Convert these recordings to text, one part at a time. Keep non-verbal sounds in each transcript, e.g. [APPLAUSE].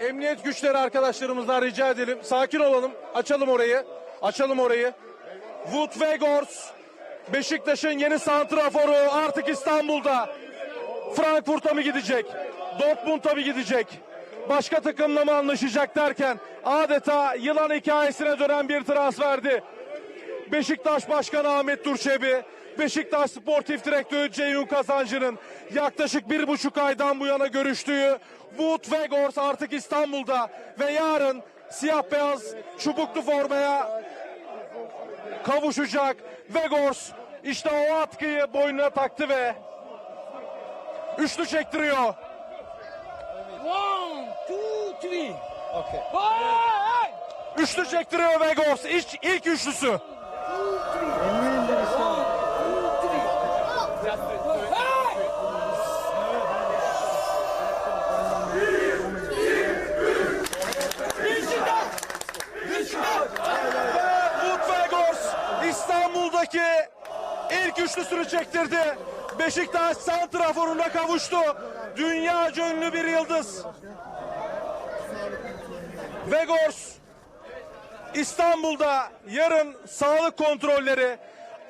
Emniyet güçleri arkadaşlarımızdan rica edelim. Sakin olalım. Açalım orayı. Açalım orayı. Wout Weghorst Beşiktaş'ın yeni santraforu artık İstanbul'da. Frankfurt'a mı gidecek? Dortmund'a mı gidecek? Başka takımla mı anlaşacak derken adeta yılan hikayesine dönen bir transferdi. Beşiktaş Başkanı Ahmet Durçebi, Beşiktaş Sportif Direktörü Ceyhun Kazancı'nın yaklaşık bir buçuk aydan bu yana görüştüğü Wout Weghorst artık İstanbul'da ve yarın siyah beyaz çubuklu formaya kavuşacak. Weghorst işte o atkıyı boynuna taktı ve üçlü çektiriyor. One, two, three. Okay. Üçlü çektiriyor Weghorst. İlk, ilk üçlüsü. Wout Weghorst İstanbul'daki ilk üçlüsünü çektirdi. Beşiktaş santraforuna kavuştu. Dünya ünlü bir yıldız. Weghorst İstanbul'da yarın sağlık kontrolleri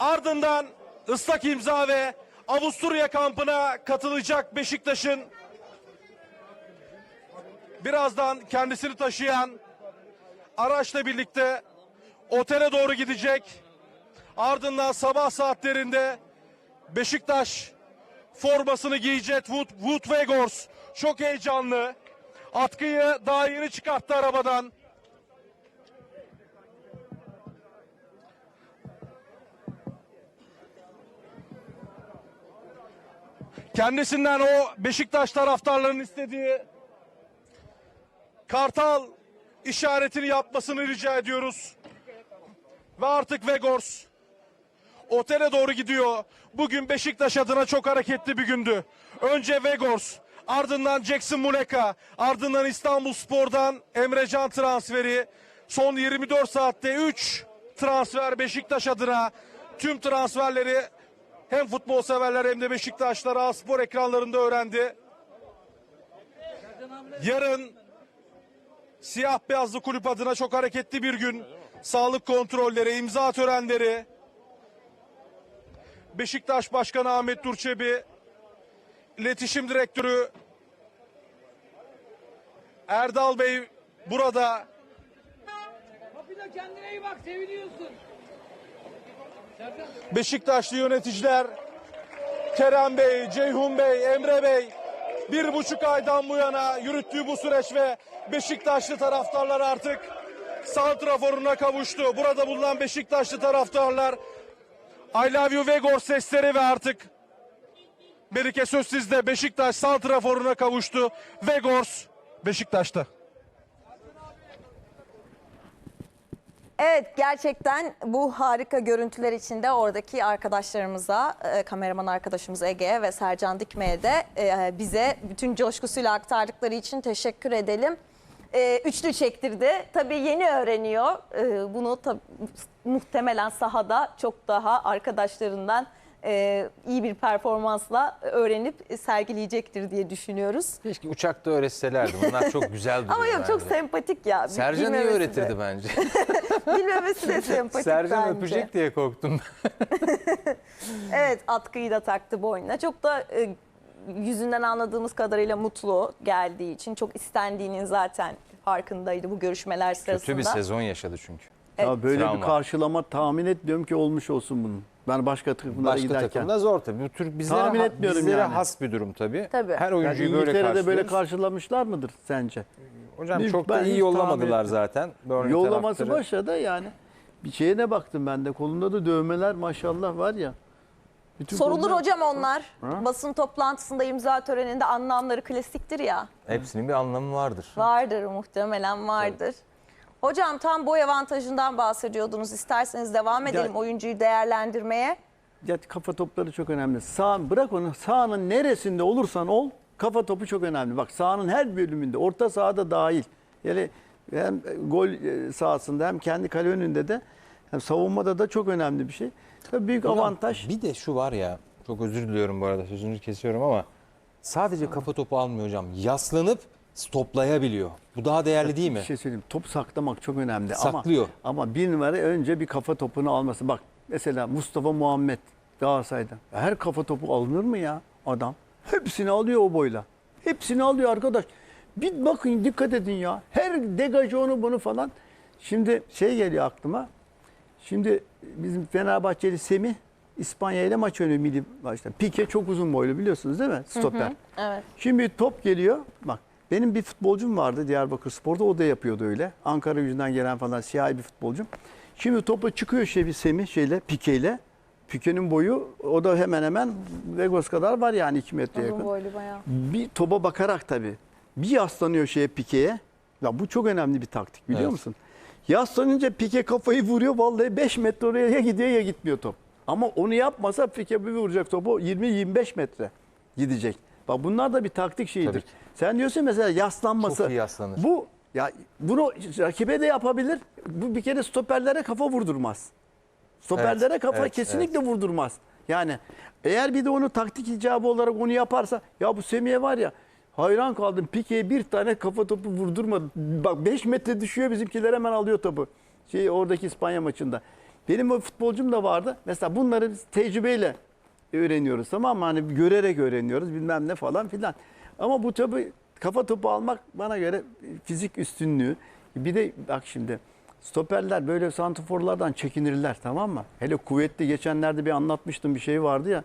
ardından ıslak imza ve Avusturya kampına katılacak Beşiktaş'ın birazdan kendisini taşıyan araçla birlikte otele doğru gidecek. Ardından sabah saatlerinde Beşiktaş formasını giyecek Wood, Wood Weghorst. Çok heyecanlı. Atkıyı daha yeni çıkarttı arabadan. Kendisinden o Beşiktaş taraftarlarının istediği kartal işaretini yapmasını rica ediyoruz. Ve artık Vegors otele doğru gidiyor. Bugün Beşiktaş adına çok hareketli bir gündü. Önce Vegors, ardından Jackson Muleka, ardından İstanbul Spor'dan Emrecan transferi. Son 24 saatte 3 transfer Beşiktaş adına. Tüm transferleri hem futbol severler hem de Beşiktaşlar Spor ekranlarında öğrendi. Yarın siyah beyazlı kulüp adına çok hareketli bir gün. Sağlık kontrolleri, imza törenleri. Beşiktaş Başkanı Ahmet Durçebi, iletişim direktörü Erdal Bey burada. Kapıda kendine iyi bak seviniyorsun. Beşiktaşlı yöneticiler Kerem Bey, Ceyhun Bey, Emre Bey bir buçuk aydan bu yana yürüttüğü bu süreç ve Beşiktaşlı taraftarlar artık santraforuna kavuştu. Burada bulunan Beşiktaşlı taraftarlar I love you Vegor sesleri ve artık Berike söz sizde Beşiktaş santraforuna kavuştu. Vegors Beşiktaş'ta. Evet gerçekten bu harika görüntüler içinde oradaki arkadaşlarımıza, e, kameraman arkadaşımız Ege'ye ve Sercan Dikme'ye de e, bize bütün coşkusuyla aktardıkları için teşekkür edelim. E, üçlü çektirdi. Tabii yeni öğreniyor. E, bunu muhtemelen sahada çok daha arkadaşlarından e, iyi bir performansla öğrenip sergileyecektir diye düşünüyoruz. Keşke uçakta öğretselerdi. Bunlar çok güzel duruyor [LAUGHS] Ama yok çok bence. sempatik ya. Sercan iyi Bilmemesi de- öğretirdi bence. [LAUGHS] Bilmemesi de sempatik Sercan bence. öpecek diye korktum. [LAUGHS] Evet atkıyı da taktı boynuna. Çok da e, yüzünden anladığımız kadarıyla mutlu geldiği için çok istendiğinin zaten farkındaydı bu görüşmeler sırasında. Kötü bir sezon yaşadı çünkü. Ya böyle Travma. bir karşılama tahmin etmiyorum ki olmuş olsun bunun. Ben başka takımlara Başka giderken. takımda zor tabii. Bu tür bizlere, Tahmin ha- etmiyorum bizlere yani. has bir durum tabii. Tabii. Her Yani oyuncuyu böyle İngiltere'de böyle karşılıyoruz. karşılamışlar mıdır sence? Hocam Biz- çok da ben iyi hiç yollamadılar tahmin zaten. Burnley Yollaması taraftarı. başa da yani. Bir şeye ne baktım ben de. Kolunda da dövmeler maşallah var ya. Bütün Sorulur kolunda- hocam onlar. Ha? Basın toplantısında imza töreninde anlamları klasiktir ya. Hepsinin bir anlamı vardır. Vardır muhtemelen vardır. Hocam tam boy avantajından bahsediyordunuz. İsterseniz devam edelim oyuncuyu değerlendirmeye. Ya kafa topları çok önemli. Sağ bırak onu sahanın neresinde olursan ol kafa topu çok önemli. Bak sahanın her bölümünde orta sahada dahil. Yani hem gol e, sahasında hem kendi kale önünde de hem savunmada da çok önemli bir şey. Tabii büyük Hocam, avantaj. Bir de şu var ya. Çok özür diliyorum bu arada sözünüzü kesiyorum ama sadece kafa topu almıyor hocam. Yaslanıp Stoplayabiliyor. Bu daha değerli değil mi? Bir şey söyleyeyim. Top saklamak çok önemli. Saklıyor. Ama, ama bir numara önce bir kafa topunu alması. Bak mesela Mustafa Muhammed Galatasaray'da. Her kafa topu alınır mı ya adam? Hepsini alıyor o boyla. Hepsini alıyor arkadaş. Bir bakın dikkat edin ya. Her degajı onu bunu falan. Şimdi şey geliyor aklıma. Şimdi bizim Fenerbahçeli Semih İspanya ile maç oynuyor milli maçta. Pike çok uzun boylu biliyorsunuz değil mi? Stoper. Evet. Şimdi top geliyor. Bak benim bir futbolcum vardı Diyarbakır Spor'da o da yapıyordu öyle. Ankara yüzünden gelen falan siyahi bir futbolcum. Şimdi topa çıkıyor şey bir Semih şeyle Pike'yle. Pike'nin boyu o da hemen hemen Vegos kadar var yani 2 metre Uzun yakın. boylu bayağı. Bir topa bakarak tabii. Bir yaslanıyor şeye Pike'ye. Ya bu çok önemli bir taktik biliyor Evet. musun? Yaslanınca Pike kafayı vuruyor vallahi 5 metre oraya ya gidiyor ya gitmiyor top. Ama onu yapmasa Pike bir vuracak topu 20-25 metre gidecek. Bak bunlar da bir taktik şeyidir. Sen diyorsun mesela yaslanması. Çok iyi yaslanır. Bu ya bunu rakibe de yapabilir. Bu bir kere stoperlere kafa vurdurmaz. Stoperlere Evet, kafa evet, kesinlikle vurdurmaz. Yani eğer bir de onu taktik icabı olarak onu yaparsa ya bu Semih'e var ya hayran kaldım. Pike'ye bir tane kafa topu vurdurmadı. Bak 5 metre düşüyor bizimkiler hemen alıyor topu. Şey oradaki İspanya maçında. Benim o futbolcum da vardı. Mesela bunları biz tecrübeyle öğreniyoruz tamam mı? Hani görerek öğreniyoruz bilmem ne falan filan. Ama bu tabii kafa topu almak bana göre fizik üstünlüğü. Bir de bak şimdi stoperler böyle santrforlardan çekinirler tamam mı? Hele kuvvetli geçenlerde bir anlatmıştım bir şey vardı ya.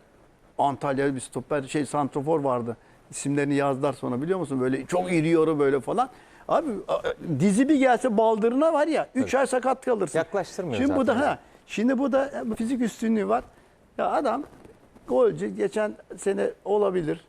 Antalya'da bir stoper şey santrofor vardı. İsimlerini yazdılar sonra biliyor musun? Böyle çok iri yarı böyle falan. Abi dizi bir gelse baldırına var ya 3 ay sakat kalırsın. Yaklaştırmıyor Şimdi bu da zaten. ha. Şimdi bu da fizik üstünlüğü var. Ya adam golcü geçen sene olabilir.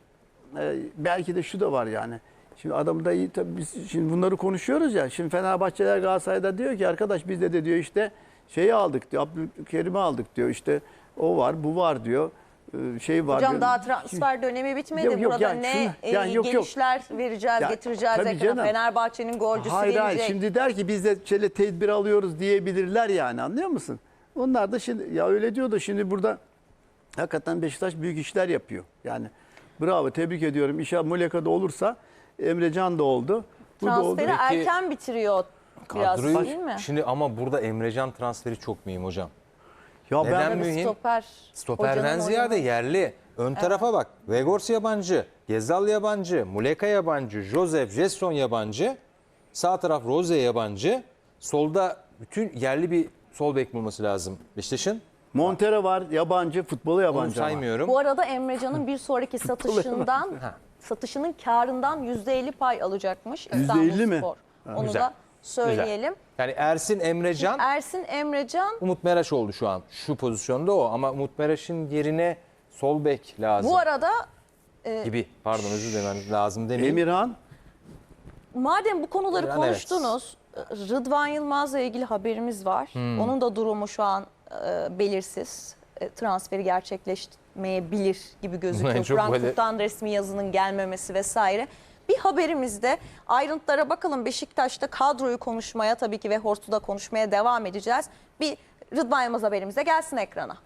Ee, belki de şu da var yani. Şimdi adam da iyi tabii biz şimdi bunları konuşuyoruz ya. Şimdi Fenerbahçeler Galatasaray'da diyor ki arkadaş biz de, de diyor işte şeyi aldık diyor. Abdülkerim'i aldık diyor. İşte o var, bu var diyor. Ee, Şey var. Hocam daha transfer dönemi bitmedi. Yok, yok, Burada yani ne şunu- e, yani yok, yok. gelişler vereceğiz, Ya, getireceğiz canım. Fenerbahçe'nin golcüsü Hayır gelecek. hayır şimdi der ki biz de şöyle tedbir alıyoruz diyebilirler yani anlıyor musun? Onlar da şimdi ya öyle diyor da şimdi burada hakikaten Beşiktaş büyük işler yapıyor. Yani bravo tebrik ediyorum. İnşallah Muleka'da olursa Emrecan da oldu. Bu da oldu. Transferi Peki, erken bitiriyor biraz Kadroyu değil mi? şimdi ama burada Emrecan transferi çok mühim hocam. Ya Neden ben mühim? Stoper. Stoperden ziyade oyunu. yerli. Ön tarafa bak. Vegors yabancı, Gezal yabancı, Muleka yabancı, Joseph, Jetson yabancı. Sağ taraf Rose yabancı. Solda bütün yerli bir sol bek bulması lazım Beşiktaş'ın. Montero var yabancı futbolu Onu yabancı ama. saymıyorum. Bu arada Emrecan'ın bir sonraki [LAUGHS] satışından satışının karından %50 pay alacakmış %50 İstanbul mi? Spor. Onu Güzel. da söyleyelim. Yani Ersin Emrecan, Ersin Emrecan Umut Meraş oldu şu an. Şu pozisyonda o ama Umut Meraş'ın yerine sol bek lazım bu arada gibi. Pardon özür dilerim lazım demeyeyim. Emirhan Madem bu konuları Evet. konuştunuz, Rıdvan Yılmaz'la ilgili haberimiz var. Hmm. Onun da durumu şu an e, belirsiz. E, transferi gerçekleşmeyebilir gibi gözüküyor. [LAUGHS] çok böyle- Frankfurt'tan resmi yazının gelmemesi vesaire. Bir haberimizde ayrıntılara bakalım. Beşiktaş'ta kadroyu konuşmaya tabii ki ve Horst'u da konuşmaya devam edeceğiz. Bir Rıdvan Yılmaz haberimize gelsin ekrana.